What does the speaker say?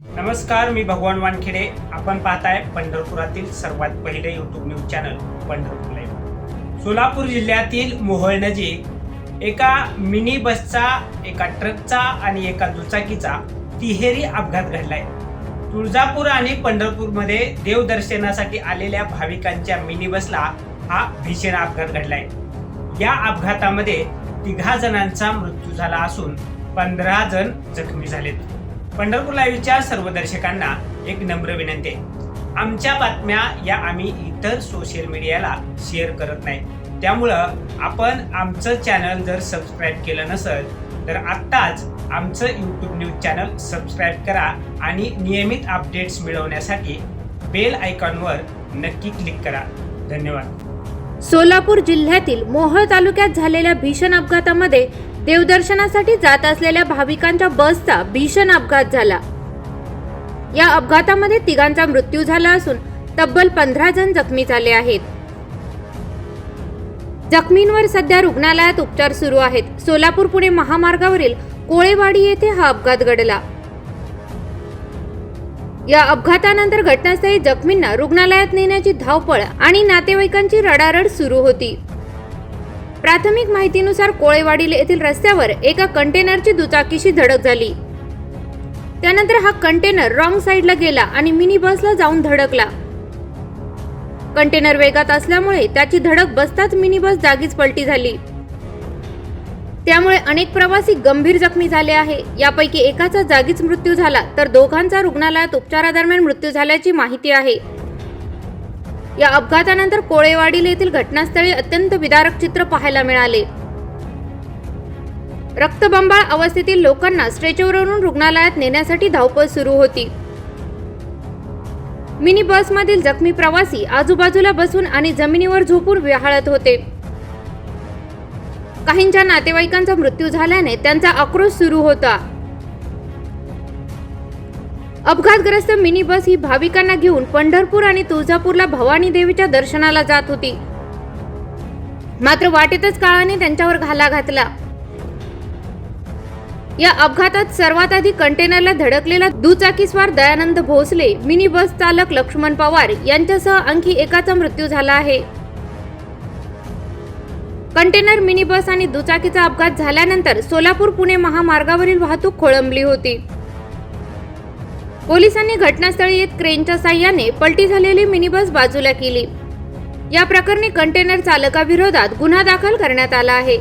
नमस्कार मी भगवान वानखेडे. आपण पाहताय पंढरपुरातील सर्वात पहिले YouTube news channel Pandharpur live Solapur जिल्ह्यातील मोहोळ नजीक एका मिनी बसचा एका ट्रकचा आणि एका दुचाकीचा तिहेरी अपघात घडलाय. तुळजापूर आणि पंढरपूरमध्ये देवदर्शनासाठी आलेल्या भाविकांच्या मिनी बसला हा भीषण अपघात घडलाय. या अपघातामध्ये तिघा जणांचा मृत्यू झाला असून पंधरा जण जखमी झालेत. पंढरपूर लाईव्हच्या सर्व दर्शकांना एक नम्र विनंती. आहे आमच्या बातम्या या आम्ही इतर सोशल मीडियाला शेअर करत नाही. त्यामुळं आपण आमचं चॅनल जर सबस्क्राईब केलं नसेल तर आत्ताच आमचं यूट्यूब न्यूज चॅनल सबस्क्राईब करा आणि नियमित अपडेट्स मिळवण्यासाठी बेल आयकॉनवर नक्की क्लिक करा. धन्यवाद. सोलापूर जिल्ह्यातील मोहोळ तालुक्यात झालेल्या भीषण अपघातामध्ये देवदर्शनासाठी जात असलेल्या भाविकांच्या बसचा भीषण अपघात झाला. या अपघातामध्ये तिघांचा मृत्यू झाला असून तब्बल पंधरा जण जखमी झाले आहेत. जखमींवर सध्या रुग्णालयात उपचार सुरू आहेत. सोलापूर पुणे महामार्गावरील कोळेवाडी येथे हा अपघात घडला. या अपघातानंतर घटनास्थळी जखमींना रुग्णालयात नेण्याची धावपळ आणि नातेवाईकांची रडारड सुरू होती. प्राथमिक माहितीनुसार कोळेवाडी येथील रस्त्यावर एका कंटेनरची दुचाकीशी धडक झाली. त्यानंतर हा कंटेनर रॉंग साईडला गेला आणि मिनी बसला जाऊन धडकला. कंटेनर वेगात असल्यामुळे त्याची धडक बसताच मिनी बस जागीच पलटी झाली. त्यामुळे अनेक प्रवासी गंभीर जखमी झाले आहे. यापैकी एकाचा जागीच मृत्यू झाला तर दोघांचा रुग्णालयात उपचारादरम्यान मृत्यू झाल्याची माहिती आहे. या अपघातानंतर कोळेवाडील येथील घटनास्थळी अत्यंत विदारक चित्र पाहायला मिळाले. रक्तबंबाळ अवस्थेतील लोकांना स्ट्रेचरवरून रुग्णालयात नेण्यासाठी धावपळ सुरू होती. मिनी बसमधील जखमी प्रवासी आजूबाजूला बसून आणि जमिनीवर झोपून विहाळत होते. काहींच्या नातेवाईकांचा मृत्यू झाल्याने त्यांचा आक्रोश सुरू होता. अपघातग्रस्त मिनी बस ही भाविकांना घेऊन पंढरपूर आणि तुळजापूरला भवानी देवीच्या दर्शनाला जात होती. मात्र वाटेतच काळाने त्यांच्यावर घाला घातला. या अपघातात सर्वात आधी कंटेनरला धडकलेला दुचाकीस्वार दयानंद भोसले मिनी बस चालक लक्ष्मण पवार यांच्यासह आणखी एकाचा मृत्यू झाला आहे. कंटेनर मिनी बस आणि दुचाकीचा अपघात झाल्यानंतर सोलापूर पुणे महामार्गावरील वाहतूक खोळंबली होती. पोलिसांनी घटनास्थळी येत क्रेनच्या साह्याने पलटी झालेली मिनी बस बाजूला केली. या प्रकरणी कंटेनर चालकाविरोधात गुन्हा दाखल करण्यात आला आहे.